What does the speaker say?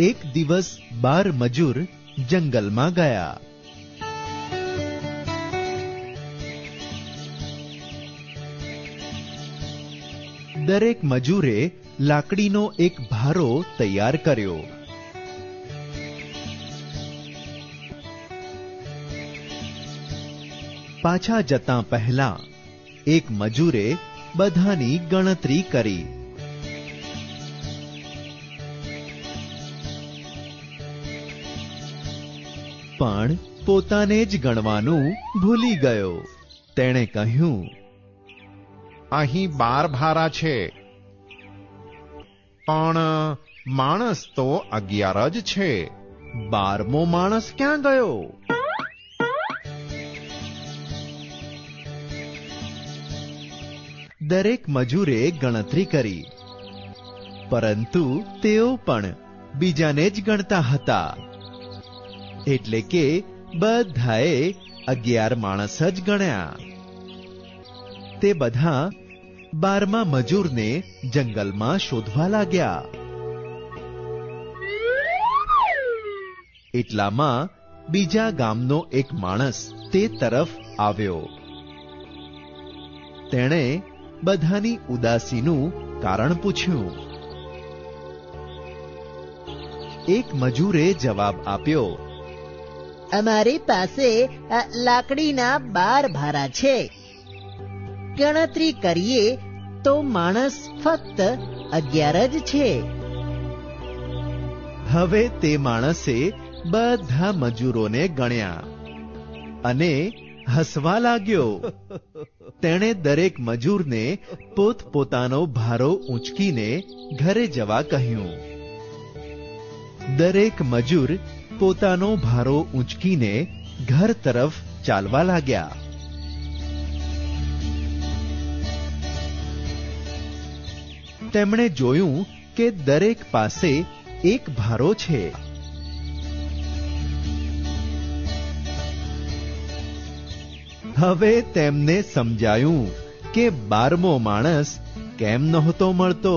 એક દિવસ બાર મજૂર જંગલમાં ગયા. દરેક મજૂરે લાકડીનો એક ભારો તૈયાર કર્યો. પાછા જતા પહેલા એક મજૂરે બધાની ગણતરી કરી. પણ પોતાને જ ગણવાનું ભૂલી ગયો. તેણે કહ્યું અહીં બાર ભારા છે. પણ માણસ તો અગિયાર જ છે. બારમો માણસ ક્યાં ગયો? દરેક મજૂરે ગણતરી કરી. પરંતુ તેઓ પણ બીજાને જ ગણતા હતા. એટલે કે બધાએ અગિયાર માણસ જ ગણ્યા. તે બધા બારમા મજૂરને જંગલમાં શોધવા લાગ્યા. એટલામાં બીજા ગામનો એક માણસ તે તરફ આવ્યો. તેણે બધાની ઉદાસીનું કારણ પૂછ્યું. એક મજૂરે જવાબ આપ્યો અમારી પાસે લાકડીના બાર ભારા છે. ગણતરી કરીએ તો માણસ ફક્ત અગિયાર જ છે. હવે તે માણસે બધા મજૂરોને ગણ્યા. અને હસવા લાગ્યો. તેણે દરેક મજૂરને પોતપોતાનો ભારો ઊંચકીને ઘરે જવા કહ્યું. દરેક મજૂર પોતાનો ભારો ઊંચકીને ઘર તરફ ચાલવા લાગ્યા. તેમણે જોયું કે દરેક પાસે એક ભારો છે. હવે તેમને સમજાયું કે બારમો માણસ કેમ નહોતો મળતો.